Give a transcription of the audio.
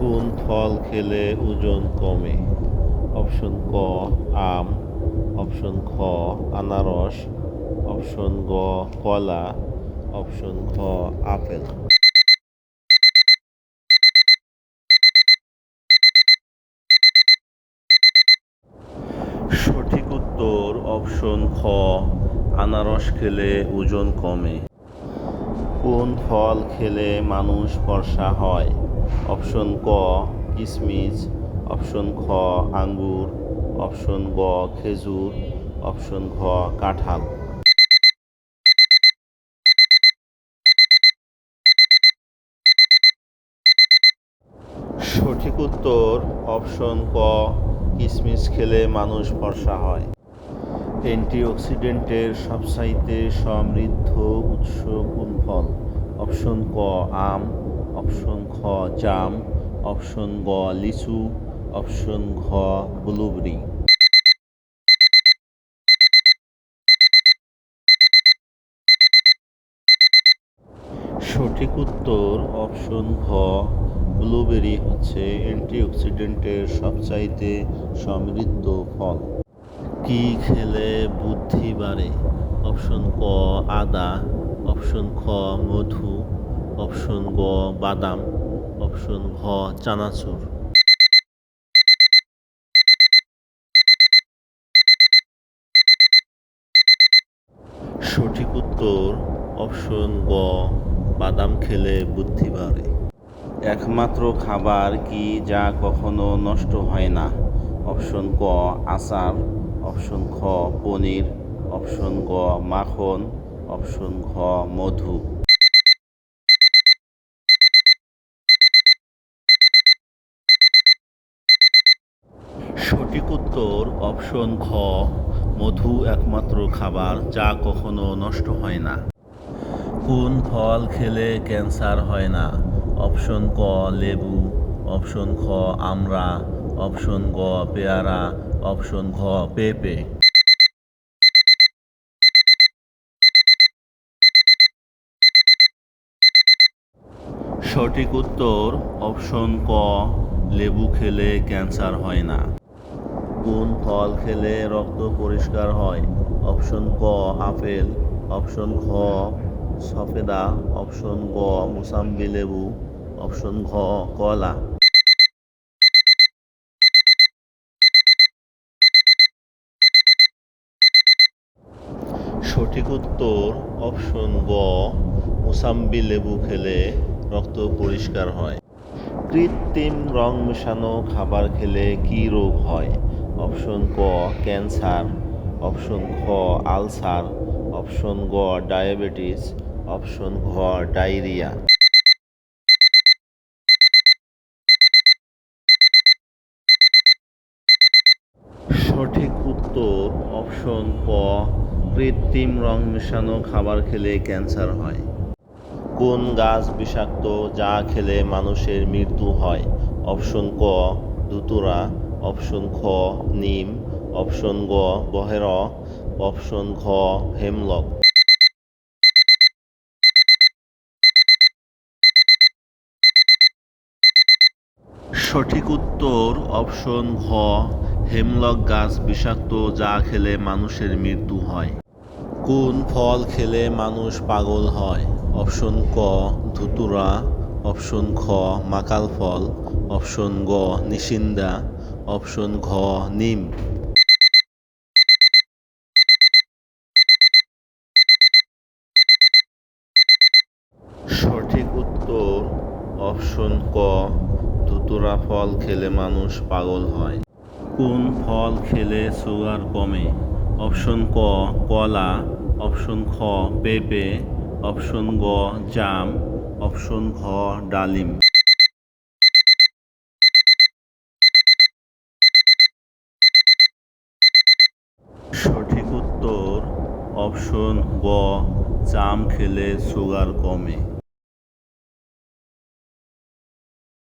কোন ফল খেলে ওজন কমে? অপশন ক, আম। অপশন খ, আনারস। অপশন গ, কলা। অপশন খ আপেল। সঠিক উত্তর অপশন খ, আনারস খেলে ওজন কমে। কোন ফল খেলে মানুষ ফর্সা হয়? অপশন ক কিশমিশ অপশন খ, আঙ্গুর, অপশন গ, খেজুর, অপশন ঘ, কাঁঠাল। সঠিক উত্তর অপশন ক কিশমিশ খেলে মানুষ ফর্সা হয়। অ্যান্টিঅক্সিডেন্টের সবচাইতে সমৃদ্ধ উৎস কোন ফল? অপশন ক, আম অপশন খ জাম। অপশন গ, লিচু। অপশন ঘ, ব্লুবেরি। সঠিক উত্তর অপশন ঘ, ব্লুবেরি হচ্ছে অ্যান্টিঅক্সিডেন্টের সবচাইতে সমৃদ্ধ ফল। কি খেলে বুদ্ধি বাড়ে? অপশন ক, আদা। অপশন খ, মধু। অপশন গ, বাদাম। অপশন ঘ, চানাচুর। সঠিক উত্তর, অপশন গ, বাদাম খেলে বুদ্ধি বাড়ে। একমাত্র খাবার কি যা কখনো নষ্ট হয় না? অপশন ক, আচার। অপশন খ, পনির। অপশন গ, মাখন। অপশন ঘ, মধু। সঠিক উত্তর অপশন ঘ, মধু একমাত্র খাবার যা কখনো নষ্ট হয় না। কোন ফল খেলে ক্যান্সার হয় না? অপশন ক, লেবু, অপশন খ আমড়া অপশন গ, পেয়ারা, অপশন ঘ, পেঁপে। সঠিক উত্তর অপশন ক, লেবু খেলে ক্যান্সার হয় না। কোন ফল খেলে রক্ত পরিষ্কার হয়। অপশন ক, আপেল। অপশন খ সফেদা। অপশন গ, মুসাম্বি লেবু। অপশন ঘ, কলা। সঠিক উত্তর অপশন গ, মুসাম্বি লেবু খেলে রক্ত পরিষ্কার হয়। কৃত্রিম রং মেশানো খাবার খেলে কি রোগ হয়? অপশন ক, ক্যান্সার, অপশন খ আলসার, অপশন গ, ডায়াবেটিস, অপশন ঘ, ডায়রিয়া। সঠিক উত্তর, অপশন ক, কৃত্রিম রং মেশানো খাবার খেলে ক্যান্সার হয়। কোন গাছ বিষাক্ত, যা খেলে মানুষের মৃত্যু হয়? অপশন ক, ধুতুরা। অপশন খ, নিম, অপশন গ, বহের, অপশন ঘ, হেমলক। সঠিক উত্তর অপশন ঘ, হেমলক গাছ বিষাক্ত যা খেলে মানুষের মৃত্যু হয়। কোন ফল খেলে মানুষ পাগল হয়? অপশন ক, ধুতুরা, অপশন খ, মাকাল ফল, অপশন গ, নিশিন্দা অপশন ঘ, নিম। সঠিক উত্তর অপশন ক, ধুতুরা ফল খেলে মানুষ পাগল হয়। কোন ফল খেলে সুগার কমে? অপশন ক, কলা। অপশন খ, পেঁপে। অপশন গ, জাম। অপশন ঘ, ডালিম। সঠিক উত্তর অপশন গ জাম খেলে সুগার কমে।